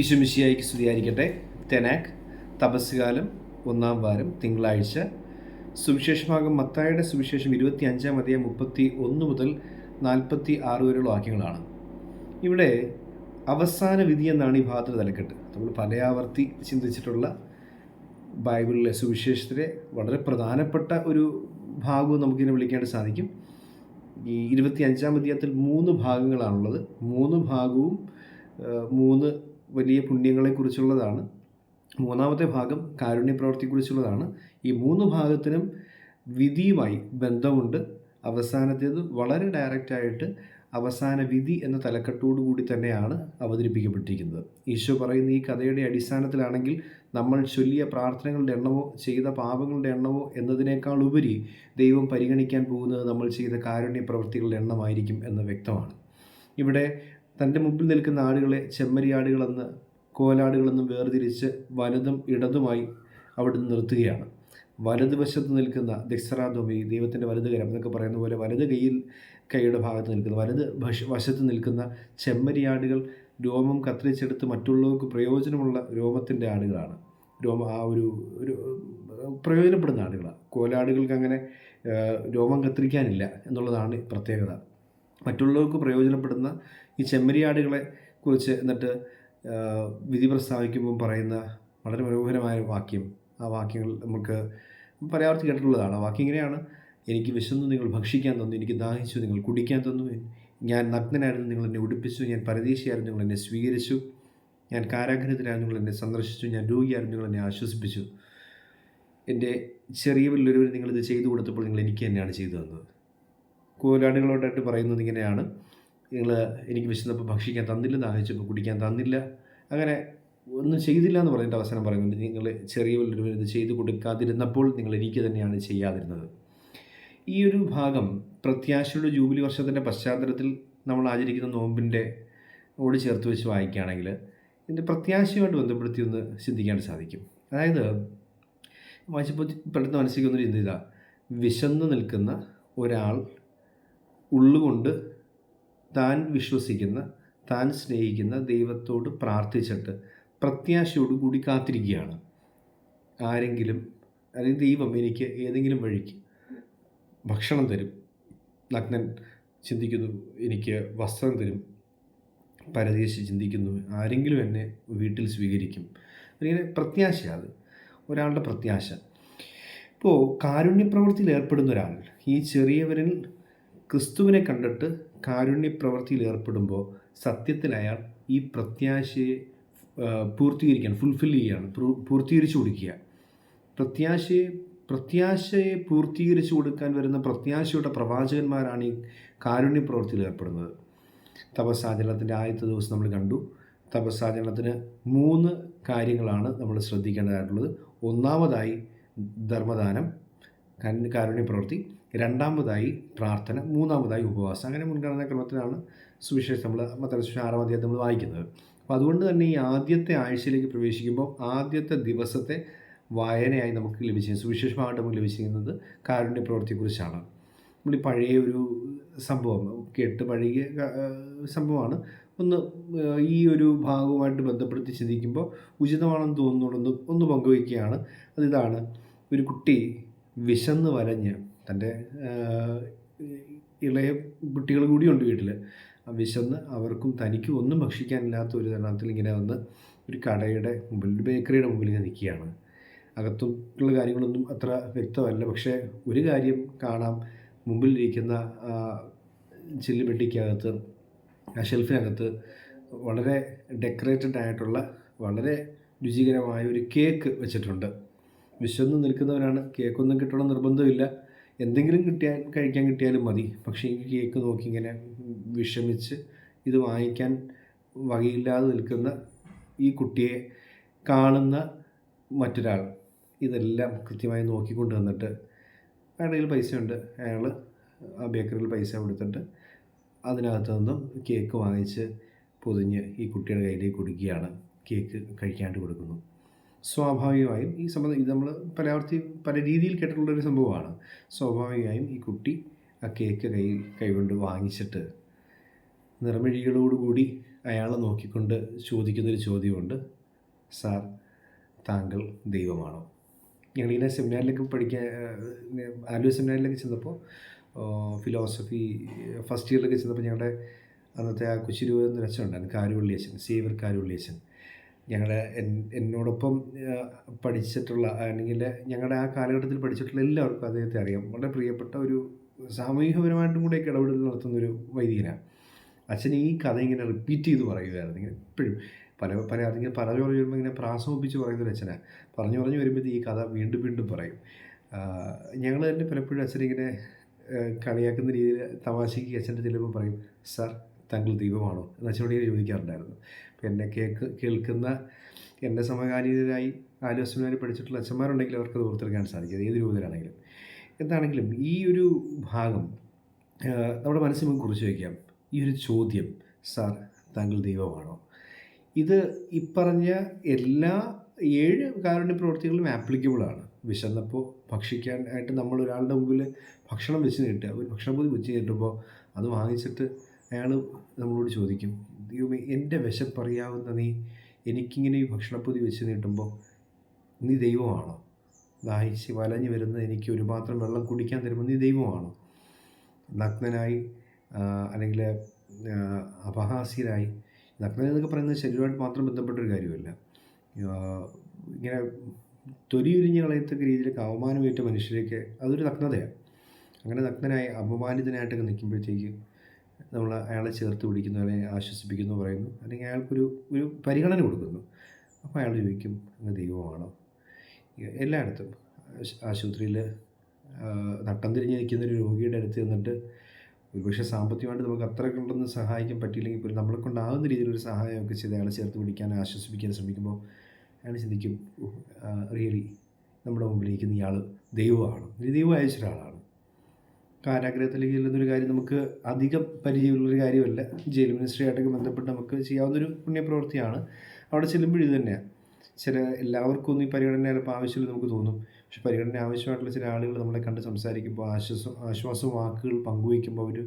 ഈശുമിശിയായിക്ക് സ്തുതിയായിരിക്കട്ടെ. തെനാക്ക് തപസ്സുകാലം ഒന്നാം വാരം തിങ്കളാഴ്ച. സുവിശേഷമാകും മത്തായുടെ സുവിശേഷം ഇരുപത്തി അഞ്ചാം അധികം മുപ്പത്തി ഒന്ന് മുതൽ നാൽപ്പത്തി ആറ് വരെയുള്ള വാക്യങ്ങളാണ്. ഇവിടെ അവസാന വിധി എന്നാണ് ഈ ഭാഗത്തിൽ തലക്കെട്ട്. നമ്മൾ പലയാവർത്തി ചിന്തിച്ചിട്ടുള്ള ബൈബിളിലെ സുവിശേഷത്തിലെ വളരെ പ്രധാനപ്പെട്ട ഒരു ഭാഗവും നമുക്കിതിനെ വിളിക്കാനായിട്ട് സാധിക്കും. ഈ ഇരുപത്തി അഞ്ചാം അധ്യായത്തിൽ മൂന്ന് ഭാഗങ്ങളാണുള്ളത്. മൂന്ന് ഭാഗവും മൂന്ന് വലിയ പുണ്യങ്ങളെക്കുറിച്ചുള്ളതാണ്. മൂന്നാമത്തെ ഭാഗം കാരുണ്യപ്രവർത്തിയെക്കുറിച്ചുള്ളതാണ്. ഈ മൂന്ന് ഭാഗത്തിനും വിധിയുമായി ബന്ധമുണ്ട്. അവസാനത്തേത് വളരെ ഡയറക്റ്റായിട്ട് അവസാന വിധി എന്ന തലക്കെട്ടോടു കൂടി തന്നെയാണ് അവതരിപ്പിക്കപ്പെട്ടിരിക്കുന്നത്. ഈശോ പറയുന്ന ഈ കഥയുടെ അടിസ്ഥാനത്തിലാണെങ്കിൽ നമ്മൾ ചൊല്ലിയ പ്രാർത്ഥനകളുടെ എണ്ണമോ ചെയ്ത പാപങ്ങളുടെ എണ്ണമോ എന്നതിനേക്കാൾ ഉപരി ദൈവം പരിഗണിക്കാൻ പോകുന്നത് നമ്മൾ ചെയ്ത കാരുണ്യ പ്രവൃത്തികളുടെ എണ്ണമായിരിക്കും എന്ന് വ്യക്തമാണ്. ഇവിടെ തന്റെ മുമ്പിൽ നിൽക്കുന്ന ആടുകളെ ചെമ്മരിയാടുകളെന്ന് കോലാടുകളെന്നും വേർതിരിച്ച് വലതും ഇടതുമായി അവിടെ നിന്ന് നിർത്തുകയാണ്. വലതുവശത്ത് നിൽക്കുന്ന ദിക്സറാദോമി ദൈവത്തിന്റെ വലത് എന്നൊക്കെ പറയുന്ന പോലെ വലത് കൈയിൽ കൈയുടെ ഭാഗത്ത് നിൽക്കുന്ന വലത് വശത്ത് നിൽക്കുന്ന ചെമ്മരിയാടുകൾ രോമം കത്തിരിച്ചെടുത്ത് മറ്റുള്ളവർക്ക് പ്രയോജനമുള്ള രോമത്തിന്റെ ആടുകളാണ്. രോമ ആ ഒരു ഒരു പ്രയോജനപ്പെടുന്ന ആടുകളാണ്. കോലാടുകൾക്ക് അങ്ങനെ രോമം കത്തിരിക്കാനില്ല എന്നുള്ളതാണ് പ്രത്യേകത. മറ്റുള്ളവർക്ക് പ്രയോജനപ്പെടുന്ന ഈ ചെമ്മരിയാടുകളെ കുറിച്ച് എന്നിട്ട് വിധി പ്രസ്താവിക്കുമ്പോൾ പറയുന്ന വളരെ മനോഹരമായ വാക്യം. ആ വാക്യങ്ങൾ നമുക്ക് പരാവർത്തി കേട്ടിട്ടുള്ളതാണ്. ആ വാക്യം ഇങ്ങനെയാണ്. എനിക്ക് വിശന്നു നിങ്ങൾ ഭക്ഷിക്കാൻ തന്നു. എനിക്ക് ദാഹിച്ചു നിങ്ങൾ കുടിക്കാൻ തന്നു. ഞാൻ നഗ്നനായിരുന്നു നിങ്ങൾ എന്നെ ഉടുപ്പിച്ചു. ഞാൻ പരദേശിയായിരുന്നു നിങ്ങൾ എന്നെ സ്വീകരിച്ചു. ഞാൻ കാരാഗ്രഹത്തിലായിരുന്നു നിങ്ങൾ എന്നെ സന്ദർശിച്ചു. ഞാൻ രോഗിയായിരുന്നു നിങ്ങൾ എന്നെ ആശ്വസിപ്പിച്ചു. എന്റെ ചെറിയ വലിയൊരുവർ നിങ്ങളിത് ചെയ്തു കൊടുത്തപ്പോൾ നിങ്ങൾ എനിക്ക് തന്നെയാണ് ചെയ്തു തന്നത്. കോലാടുകളോടായിട്ട് പറയുന്നത് ഇങ്ങനെയാണ്. നിങ്ങൾ എനിക്ക് വിശന്നപ്പോൾ ഭക്ഷിക്കാൻ തന്നില്ല ദാഹിച്ചപ്പോൾ കുടിക്കാൻ തന്നില്ല. അങ്ങനെ ഒന്നും ചെയ്തില്ല എന്ന് പറഞ്ഞിട്ട് അവസാനം പറയുന്നുണ്ട് നിങ്ങൾ ചെറിയ വലിയൊരുവർ ഇത് ചെയ്തു കൊടുക്കാതിരുന്നപ്പോൾ നിങ്ങൾ എനിക്ക് തന്നെയാണ് ചെയ്യാതിരുന്നത്. ഈ ഒരു ഭാഗം പ്രത്യാശയുടെ ജൂബിലി വർഷത്തിന്റെ പശ്ചാത്തലത്തിൽ നമ്മൾ ആചരിക്കുന്ന നോമ്പിന്റെ ഓട് ചേർത്ത് വെച്ച് വായിക്കുകയാണെങ്കിൽ ഇതിന്റെ പ്രത്യാശയുമായിട്ട് ബന്ധപ്പെടുത്തി ഒന്ന് ചിന്തിക്കാൻ സാധിക്കും. അതായത് വായിച്ചപ്പോൾ പെട്ടെന്ന് മനസ്സിലേക്ക് ഒന്ന് ചിന്ത വിശന്ന് നിൽക്കുന്ന ഒരാൾ ഉള്ളുകൊണ്ട് താൻ വിശ്വസിക്കുന്ന താൻ സ്നേഹിക്കുന്ന ദൈവത്തോട് പ്രാർത്ഥിച്ചിട്ട് പ്രത്യാശയോടുകൂടി കാത്തിരിക്കുകയാണ്. ആരെങ്കിലും അല്ലെങ്കിൽ ദൈവം എനിക്ക് ഏതെങ്കിലും വഴിക്ക് ഭക്ഷണം തരും നഗ്നൻ ചിന്തിക്കുന്നു എനിക്ക് വസ്ത്രം തരും പരദേശി ചിന്തിക്കുന്നു ആരെങ്കിലും എന്നെ വീട്ടിൽ സ്വീകരിക്കും. അങ്ങനെ പ്രത്യാശ അത് ഒരാളുടെ പ്രത്യാശ. ഇപ്പോൾ കാരുണ്യപ്രവൃത്തിയിൽ ഏർപ്പെടുന്ന ഒരാൾ ഈ ചെറിയവരിൽ ക്രിസ്തുവിനെ കണ്ടിട്ട് കാരുണ്യപ്രവൃത്തിയിൽ ഏർപ്പെടുമ്പോൾ സത്യത്തിൽ അയാൾ ഈ പ്രത്യാശയെ പൂർത്തീകരിക്കാൻ ഫുൾഫിൽ ചെയ്യുകയാണ് പൂർ- പൂർത്തീകരിച്ചു കൊടുക്കുക. പ്രത്യാശയെ പ്രത്യാശയെ പൂർത്തീകരിച്ചു കൊടുക്കാൻ വരുന്ന പ്രത്യാശയുടെ പ്രവാചകന്മാരാണ് ഈ കാരുണ്യ പ്രവൃത്തിയിൽ ഏർപ്പെടുന്നത്. തപസ്സാചരണത്തിന്റെ ആദ്യത്തെ ദിവസം നമ്മൾ കണ്ടു. തപസ്സാചരണത്തിന് മൂന്ന് കാര്യങ്ങളാണ് നമ്മൾ ശ്രദ്ധിക്കേണ്ടതായിട്ടുള്ളത്. ഒന്നാമതായി ധർമ്മദാനം കൻ- കാരുണ്യ പ്രവൃത്തി രണ്ടാമതായി പ്രാർത്ഥന മൂന്നാമതായി ഉപവാസം. അങ്ങനെ മുൻഗണനാ ക്രമത്തിലാണ് സുവിശേഷം നമ്മൾ മത്തല സുവിശേഷം ആറാം അധ്യായം നമ്മൾ വായിക്കുന്നത്. അപ്പോൾ അതുകൊണ്ട് തന്നെ ഈ ആദ്യത്തെ ആഴ്ചയിലേക്ക് പ്രവേശിക്കുമ്പോൾ ആദ്യത്തെ ദിവസത്തെ വായനയായി നമുക്ക് ലഭിച്ചിരുന്നത് സുവിശേഷമായിട്ട് നമുക്ക് ലഭിച്ചിരിക്കുന്നത് കാരുണ്യ പ്രവൃത്തിയെക്കുറിച്ചാണ്. നമ്മൾ ഈ പഴയ ഒരു സംഭവം കേട്ട് പഴകിയ സംഭവമാണ്. ഒന്ന് ഈ ഒരു ഭാഗവുമായിട്ട് ബന്ധപ്പെടുത്തി ചിന്തിക്കുമ്പോൾ ഉചിതമാണെന്ന് തോന്നുന്നുള്ളൊന്ന് ഒന്ന് പങ്കുവയ്ക്കുകയാണ്. അതിതാണ് ഒരു കുട്ടി വിശന്ന് വലഞ്ഞ് തന്റെ ഇളയ കുട്ടികൾ കൂടിയുണ്ട് വീട്ടിൽ വിശന്ന് അവർക്കും തനിക്കും ഒന്നും ഭക്ഷിക്കാനില്ലാത്ത ഒരു തരണത്തിൽ ഇങ്ങനെ വന്ന് ഒരു കടയുടെ മുമ്പിൽ ഒരു ബേക്കറിയുടെ മുമ്പിൽ ഇങ്ങനെ നിൽക്കുകയാണ്. അകത്തുള്ള കാര്യങ്ങളൊന്നും അത്ര വ്യക്തമല്ല. പക്ഷേ ഒരു കാര്യം കാണാം. മുമ്പിലിരിക്കുന്ന ചില്ലുപെട്ടിക്കകത്ത് ആ ഷെൽഫിനകത്ത് വളരെ ഡെക്കറേറ്റഡ് ആയിട്ടുള്ള വളരെ രുചികരമായ ഒരു കേക്ക് വെച്ചിട്ടുണ്ട്. വിശന്ന് നിൽക്കുന്നവരാണ്. കേക്കൊന്നും കിട്ടണം നിർബന്ധമില്ല. എന്തെങ്കിലും കിട്ടിയാൽ കഴിക്കാൻ കിട്ടിയാലും മതി. പക്ഷേ ഈ കേക്ക് നോക്കി ഇങ്ങനെ വിഷമിച്ച് ഇത് വാങ്ങിക്കാൻ വകയില്ലാതെ നിൽക്കുന്ന ഈ കുട്ടിയെ കാണുന്ന മറ്റൊരാൾ ഇതെല്ലാം കൃത്യമായി നോക്കിക്കൊണ്ട് വന്നിട്ട് അയാളുടെ കയ്യിൽ ഉണ്ട് അയാൾ ആ ബേക്കറിയിൽ പൈസ കൊടുത്തിട്ട് അതിനകത്ത് നിന്നും കേക്ക് വാങ്ങിച്ച് പൊതിഞ്ഞ് ഈ കുട്ടിയുടെ കയ്യിലേക്ക് കൊടുക്കുകയാണ്. കേക്ക് കഴിക്കാണ്ട് കൊടുക്കുന്നു. സ്വാഭാവികമായും ഈ സംബന്ധം ഇത് നമ്മൾ പലവർത്തി പല രീതിയിൽ കേട്ടിട്ടുള്ളൊരു സംഭവമാണ്. സ്വാഭാവികമായും ഈ കുട്ടി ആ കേക്ക് കൈ കൈകൊണ്ട് വാങ്ങിച്ചിട്ട് നിറമിഴികളോടുകൂടി അയാളെ നോക്കിക്കൊണ്ട് ചോദിക്കുന്നൊരു ചോദ്യമുണ്ട്. സാർ താങ്കൾ ദൈവമാണോ? ഞങ്ങളിങ്ങനെ സെമിനാറിലേക്ക് പഠിക്കാൻ ആലുവ സെമിനാറിലേക്ക് ചെന്നപ്പോൾ ഫിലോസഫി ഫസ്റ്റ് ഇയറിലേക്ക് ചെന്നപ്പോൾ ഞങ്ങളുടെ അന്നത്തെ ആ കുശിരൂപ എന്ന അച്ഛൻ ഉണ്ടായിരുന്നു കാരുവള്ളി അച്ഛൻ സേവർ കാരുവള്ളി എൻ- എന്നോടൊപ്പം പഠിച്ചിട്ടുള്ള അല്ലെങ്കിൽ ഞങ്ങളുടെ ആ കാലഘട്ടത്തിൽ പഠിച്ചിട്ടുള്ള എല്ലാവർക്കും അദ്ദേഹത്തെ അറിയാം. വളരെ പ്രിയപ്പെട്ട ഒരു സാമൂഹികപരമായിട്ടും കൂടെയൊക്കെ ഇടപെടൽ നടത്തുന്നൊരു വൈദികനാണ്. അച്ഛൻ ഈ കഥ ഇങ്ങനെ റിപ്പീറ്റ് ചെയ്ത് പറയുമായിരുന്നു ഇങ്ങനെ എപ്പോഴും പല പല അതിങ്ങനെ പറഞ്ഞു പറഞ്ഞു വരുമ്പോൾ ഇങ്ങനെ പ്രാസമിപ്പിച്ച് പറയുന്നൊരു അച്ഛനാണ്. പറഞ്ഞു പറഞ്ഞു വരുമ്പോൾ ഈ കഥ വീണ്ടും വീണ്ടും പറയും. ഞങ്ങൾ തന്നെ പലപ്പോഴും അച്ഛനിങ്ങനെ കളിയാക്കുന്ന രീതിയിൽ തമാശയ്ക്ക് അച്ഛന്റെ ചിലപ്പോൾ പറയും സാർ താങ്കൾ ദൈവമാണോ എന്ന് അച്ഛനോട് ചോദിക്കാറുണ്ടായിരുന്നു. അപ്പോൾ എന്നെ കേക്ക് കേൾക്കുന്ന എന്റെ സമകാലീനരായി ആലോചനയിൽ പഠിച്ചിട്ടുള്ള അച്ഛന്മാരുണ്ടെങ്കിൽ അവർക്ക് അത് ഓർത്തെടുക്കാൻ സാധിക്കും. ഏത് രൂപത്തിലാണെങ്കിലും. എന്താണെങ്കിലും ഈ ഒരു ഭാഗം നമ്മുടെ മനസ്സിൽ നമുക്ക് കുറിച്ച് വയ്ക്കാം. ഈ ഒരു ചോദ്യം സാർ താങ്കൾ ദൈവമാണോ ഇത് ഇപ്പറഞ്ഞ എല്ലാ ഏഴ് കാരുണ്യ പ്രവൃത്തികളും ആപ്ലിക്കബിളാണ് വിശന്നപ്പോൾ ഭക്ഷിക്കാൻ ആയിട്ട് നമ്മൾ ഒരാളുടെ മുമ്പിൽ ഭക്ഷണം വെച്ച് നീട്ടുക. ഒരു ഭക്ഷണം പോയി വെച്ച് നീട്ടുമ്പോൾ അത് വാങ്ങിച്ചിട്ട് അയാൾ നമ്മളോട് ചോദിക്കും ദൈവമേ എന്റെ വിശപ്പറിയാവുന്ന നീ എനിക്കിങ്ങനെ ഈ ഭക്ഷണപ്പൊതി വെച്ച് നീട്ടുമ്പോൾ നീ ദൈവമാണോ? ദാഹിച്ച് വലഞ്ഞു വരുന്ന എനിക്ക് ഒരു പാത്രം വെള്ളം കുടിക്കാൻ തരുമ്പോൾ നീ ദൈവമാണോ? നഗ്നനായി അല്ലെങ്കിൽ അപഹാസ്യരായി. നഗ്നൻ എന്നൊക്കെ പറയുന്നത് ശരീരമായിട്ട് മാത്രം ബന്ധപ്പെട്ടൊരു കാര്യമല്ല. ഇങ്ങനെ തൊലിയുരിഞ്ഞ് കളയത്തക്ക രീതിയിലേക്ക് അവമാനമേറ്റ മനുഷ്യരേക്ക് അതൊരു നഗ്നതയാണ്. അങ്ങനെ നഗ്നനായി അപമാനിതനായിട്ടൊക്കെ നിൽക്കുമ്പോഴത്തേക്ക് നമ്മൾ അയാളെ ചേർത്ത് പിടിക്കുന്നു അല്ലെങ്കിൽ ആശ്വസിപ്പിക്കുന്നു പറയുന്നു. അല്ലെങ്കിൽ അയാൾക്കൊരു ഒരു പരിഗണന കൊടുക്കുന്നു. അപ്പോൾ അയാൾ ചോദിക്കും അങ്ങ് ദൈവമാണോ? എല്ലായിടത്തും ആശ്- ആശുപത്രിയിൽ നട്ടം തിരിഞ്ഞ് നിൽക്കുന്ന ഒരു രോഗിയുടെ അടുത്ത് ചെന്നിട്ട് ഒരുപക്ഷെ സാമ്പത്തികമായിട്ട് നമുക്ക് അത്ര കണ്ടൊന്നും സഹായിക്കാൻ പറ്റിയില്ലെങ്കിൽ പോലും നമ്മളെ കൊണ്ടാകുന്ന രീതിയിലൊരു സഹായമൊക്കെ ചെയ്ത് അയാളെ ചേർത്ത് പിടിക്കാൻ ആശ്വസിപ്പിക്കാൻ ശ്രമിക്കുമ്പോൾ അയാൾ ചിന്തിക്കും റിയലി നമ്മുടെ മുമ്പിൽ ഇയാൾ ദൈവമാണ്. ഒരു ദൈവം അയച്ച ഒരാളാണ്. കാരാഗ്രഹത്തിലേക്ക് ചെല്ലുന്നൊരു കാര്യം നമുക്ക് അധികം പരിചയമുള്ളൊരു കാര്യമല്ല. ജയിൽ മിനിസ്ട്രിയായിട്ടൊക്കെ ബന്ധപ്പെട്ട് നമുക്ക് ചെയ്യാവുന്നൊരു പുണ്യപ്രവൃത്തിയാണ്. അവിടെ ചെല്ലുമ്പോൾ ഇത് തന്നെയാണ് ചില എല്ലാവർക്കും ഒന്നും ഈ പരിഗണന ചിലപ്പോൾ ആവശ്യമില്ല നമുക്ക് തോന്നും. പക്ഷെ പരിഗണന ആവശ്യമായിട്ടുള്ള ചില ആളുകൾ നമ്മളെ കണ്ട് സംസാരിക്കുമ്പോൾ ആശ്വാസം ആശ്വാസ വാക്കുകൾ പങ്കുവയ്ക്കുമ്പോൾ അവർ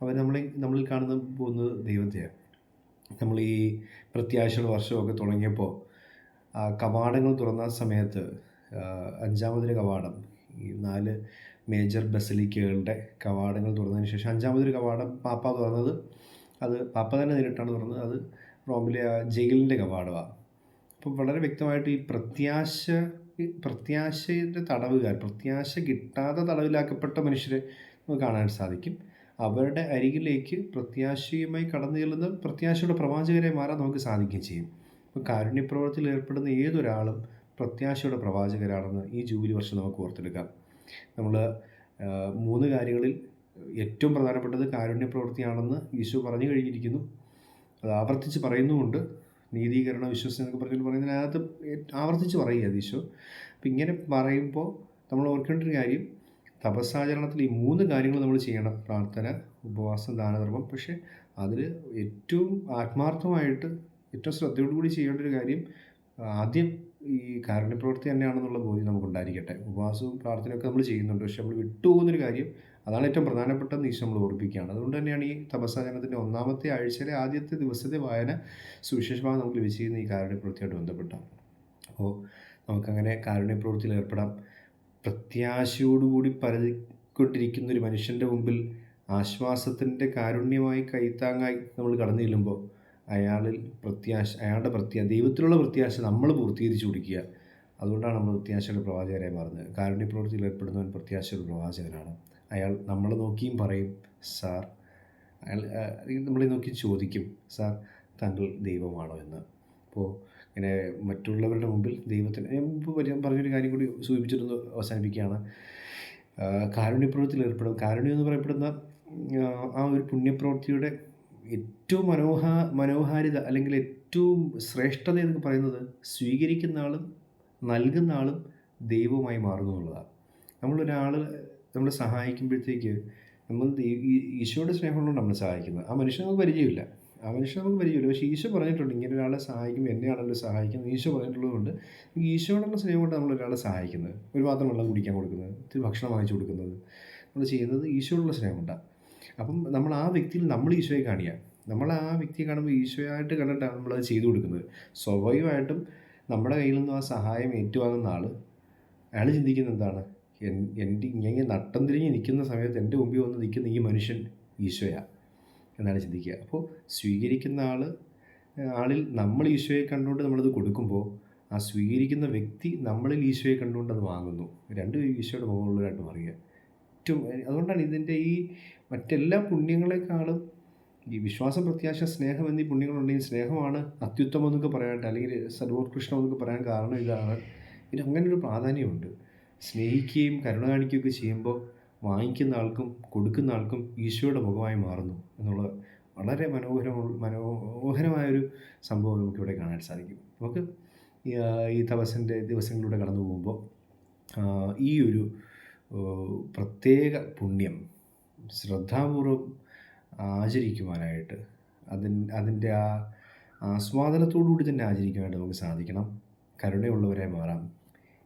അവർ നമ്മളെ നമ്മളിൽ കാണുന്ന പോകുന്നത് ദൈവത്തെയാണ് നമ്മൾ ഈ പ്രത്യാശയുടെ വർഷമൊക്കെ തുടങ്ങിയപ്പോൾ കവാടങ്ങൾ തുറന്ന സമയത്ത് അഞ്ചാമതൊരു കവാടം ഈ നാല് മേജർ ബസലിക്കകളുടെ കവാടങ്ങൾ തുറന്നതിന് ശേഷം അഞ്ചാമതൊരു കവാടം പാപ്പ തുറന്നത്. അത് പാപ്പ തന്നെ നേരിട്ടാണ് തുറന്നത്. അത് റോമിലെ ആ ജയിലിന്റെ കവാടമാണ് അപ്പോൾ വളരെ വ്യക്തമായിട്ട് ഈ പ്രത്യാശ പ്രത്യാശയുടെ തടവുകാർ പ്രത്യാശ കിട്ടാതെ തടവിലാക്കപ്പെട്ട മനുഷ്യരെ നമുക്ക് കാണാൻ സാധിക്കും. അവരുടെ അരികിലേക്ക് പ്രത്യാശയുമായി കടന്നു ചെല്ലുന്ന പ്രത്യാശയുടെ പ്രവാചകരെ മാറാൻ നമുക്ക് സാധിക്കുകയും ചെയ്യും. അപ്പോൾ കാരുണ്യപ്രവർത്തിയിൽ ഏർപ്പെടുന്ന ഏതൊരാളും പ്രത്യാശയുടെ പ്രവാചകരാണെന്ന് ഈ ജൂലി വർഷം നമുക്ക് ഓർത്തെടുക്കാം. നമ്മൾ മൂന്ന് കാര്യങ്ങളിൽ ഏറ്റവും പ്രധാനപ്പെട്ടത് കാരുണ്യ പ്രവൃത്തിയാണെന്ന് ഈശോ പറഞ്ഞു കഴിഞ്ഞിരിക്കുന്നു. അത് ആവർത്തിച്ച് പറയുന്നുമുണ്ട്. നീതീകരണ വിശ്വസം എന്നൊക്കെ പറഞ്ഞിട്ട് പറയുന്നതിന് അതിനകത്ത് ആവർത്തിച്ച് പറയുക അത് ഈശോ അപ്പം ഇങ്ങനെ പറയുമ്പോൾ നമ്മൾ ഓർക്കേണ്ട ഒരു കാര്യം തപസ്സാചരണത്തിൽ ഈ മൂന്ന് കാര്യങ്ങൾ നമ്മൾ ചെയ്യണം. പ്രാർത്ഥന ഉപവാസം ദാനധർമ്മം. പക്ഷേ അതിൽ ഏറ്റവും ആത്മാർത്ഥമായിട്ട് ഏറ്റവും ശ്രദ്ധയോടുകൂടി ചെയ്യേണ്ട ഒരു കാര്യം ആദ്യം ഈ കാരുണ്യപ്രവൃത്തി തന്നെയാണെന്നുള്ള ബോധ്യം നമുക്കുണ്ടായിരിക്കട്ടെ. ഉപവാസവും പ്രാർത്ഥനയൊക്കെ നമ്മൾ ചെയ്യുന്നുണ്ട്. പക്ഷെ നമ്മൾ വിട്ടുപോകുന്നൊരു കാര്യം അതാണ് ഏറ്റവും പ്രധാനപ്പെട്ടതെന്ന് ഈശോ നമ്മൾ ഓർപ്പിക്കുകയാണ് അതുകൊണ്ട് തന്നെയാണ് ഈ തപസ്സാചരണത്തിന്റെ ഒന്നാമത്തെ ആഴ്ചയിലെ ആദ്യത്തെ ദിവസത്തെ വായന സുവിശേഷമായി നമുക്ക് ലഭിച്ചിരുന്ന ഈ കാരുണ്യപ്രവൃത്തിയായിട്ട് ബന്ധപ്പെട്ടാണ് അപ്പോൾ നമുക്കങ്ങനെ കാരുണ്യപ്രവൃത്തിയിൽ ഏർപ്പെടാം. പ്രത്യാശയോടുകൂടി പരതിക്കൊണ്ടിരിക്കുന്ന ഒരു മനുഷ്യന്റെ മുമ്പിൽ ആശ്വാസത്തിന്റെ കാരുണ്യമായി കൈത്താങ്ങായി നമ്മൾ കടന്നു ചെല്ലുമ്പോൾ അയാളിൽ പ്രത്യാശ അയാളുടെ പ്രത്യാ ദൈവത്തിലുള്ള പ്രത്യാശ നമ്മൾ പൂർത്തീകരിച്ചു കൊടുക്കുക. അതുകൊണ്ടാണ് നമ്മൾ പ്രത്യാശയുടെ പ്രവാചകരായി മാറുന്നത്. കാരുണ്യ പ്രവൃത്തിയിൽ ഏർപ്പെടുന്നവൻ പ്രത്യാശയുടെ പ്രവാചകനാണ്. അയാൾ നമ്മൾ നോക്കിയും പറയും സാർ അയാൾ നമ്മളെ നോക്കി ചോദിക്കും സാർ താങ്കൾ ദൈവമാണോ എന്ന്? അപ്പോൾ ഇങ്ങനെ മറ്റുള്ളവരുടെ മുമ്പിൽ ദൈവത്തിന് ഞാൻ പറഞ്ഞൊരു കാര്യം കൂടി സൂചിപ്പിച്ചിരുന്നു അവസാനിപ്പിക്കുകയാണ്. കാരുണ്യപ്രവൃത്തിയിൽ ഏർപ്പെടും കാരുണ്യം എന്ന് പറയപ്പെടുന്ന ആ ഒരു പുണ്യപ്രവൃത്തിയുടെ ഏറ്റവും മനോഹ മനോഹാരിത അല്ലെങ്കിൽ ഏറ്റവും ശ്രേഷ്ഠത എന്ന് പറയുന്നത് സ്വീകരിക്കുന്ന ആളും നൽകുന്ന ആളും ദൈവമായി മാറുന്നു എന്നുള്ളതാണ്. നമ്മളൊരാൾ നമ്മളെ സഹായിക്കുമ്പോഴത്തേക്ക് നമ്മൾ ഈശോയുടെ സ്നേഹം കൊണ്ടാണ് നമ്മൾ സഹായിക്കുന്നത്. ആ മനുഷ്യൻ നമുക്ക് പരിചയമില്ല. ആ മനുഷ്യൻ നമുക്ക് പരിചയമില്ല. പക്ഷേ ഈശോ പറഞ്ഞിട്ടുണ്ട് ഇങ്ങനെ ഒരാളെ സഹായിക്കുമ്പോൾ എന്നെയാണല്ലോ സഹായിക്കുന്നത്. ഈശോ പറഞ്ഞിട്ടുള്ളതുകൊണ്ട് ഈ ഈശോയോടുള്ള സ്നേഹം കൊണ്ട് നമ്മൾ ഒരാളെ സഹായിക്കുന്നത്. ഒരു പാത്രം വെള്ളം കുടിക്കാൻ കൊടുക്കുന്നത് ഭക്ഷണം വാങ്ങിച്ചു കൊടുക്കുന്നത്. നമ്മൾ ചെയ്യുന്നത് ഈശോയുള്ള സ്നേഹം കൊണ്ടാണ്. അപ്പം നമ്മൾ ആ വ്യക്തിയിൽ നമ്മൾ ഈശോയെ കാണിക്കുക നമ്മൾ ആ വ്യക്തിയെ കാണുമ്പോൾ ഈശോയായിട്ട് കണ്ടിട്ടാണ് നമ്മളത് ചെയ്തു കൊടുക്കുന്നത്. സ്വാഭാവികമായിട്ടും നമ്മുടെ കയ്യിൽ നിന്നും ആ സഹായം ഏറ്റുവാങ്ങുന്ന ആൾ അയാൾ ചിന്തിക്കുന്നത് എന്താണ്? എൻ എന്റെ ഇങ്ങനെ നട്ടം തിരിഞ്ഞ് നിൽക്കുന്ന സമയത്ത് എന്റെ മുമ്പിൽ വന്ന് നിൽക്കുന്ന ഈ മനുഷ്യൻ ഈശോയാണ് എന്നാണ് ചിന്തിക്കുക. അപ്പോൾ സ്വീകരിക്കുന്ന ആൾ ആളിൽ നമ്മൾ ഈശോയെ കണ്ടുകൊണ്ട് നമ്മളത് കൊടുക്കുമ്പോൾ ആ സ്വീകരിക്കുന്ന വ്യക്തി നമ്മളിൽ ഈശോയെ കണ്ടുകൊണ്ട് അത് വാങ്ങുന്നു. രണ്ട് ഈശോയുടെ മുഖമുള്ളവരായിട്ട് മാറുക ഏറ്റവും അതുകൊണ്ടാണ് ഇതിന്റെ ഈ മറ്റെല്ലാ പുണ്യങ്ങളെക്കാളും ഈ വിശ്വാസം പ്രത്യാശ സ്നേഹം എന്നീ പുണ്യങ്ങളുണ്ടെങ്കിൽ സ്നേഹമാണ് അത്യുത്തമം എന്നൊക്കെ പറയാനായിട്ട് അല്ലെങ്കിൽ സർവോത്കൃഷ്ടം എന്നൊക്കെ പറയാൻ കാരണം ഇതാണ്. ഇതിന് അങ്ങനെ ഒരു പ്രാധാന്യമുണ്ട്. സ്നേഹിക്കുകയും കരുണ കാണിക്കുകയൊക്കെ ചെയ്യുമ്പോൾ വാങ്ങിക്കുന്ന ആൾക്കും കൊടുക്കുന്ന ആൾക്കും ഈശോയുടെ മുഖമായി മാറുന്നു എന്നുള്ള വളരെ മനോഹരം മനോഹരമായൊരു സംഭവം നമുക്കിവിടെ കാണാൻ സാധിക്കും. നമുക്ക് ഈ, തപസ്സിന്റെ ദിവസങ്ങളിലൂടെ കടന്നു പോകുമ്പോൾ ഈ ഒരു പ്രത്യേക പുണ്യം ശ്രദ്ധാപൂർവം ആചരിക്കുവാനായിട്ട് അതിൻ അതിന്റെ ആ ആസ്വാദനത്തോടുകൂടി തന്നെ ആചരിക്കുവാനായിട്ട് നമുക്ക് സാധിക്കണം. കരുണയുള്ളവരായി മാറാം.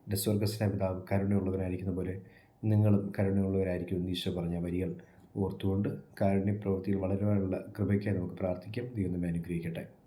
എന്റെ സ്വർഗസ്നായ പിതാവ് കരുണയുള്ളവരായിരിക്കുന്ന പോലെ നിങ്ങളും കരുണയുള്ളവരായിരിക്കും ഈശോ പറഞ്ഞ വരികൾ ഓർത്തുകൊണ്ട് കാരുണ്യ പ്രവൃത്തികൾ വളരെ കൃപയ്ക്കായി നമുക്ക് പ്രാർത്ഥിക്കാം. ദൈവം നമ്മെ അനുഗ്രഹിക്കട്ടെ.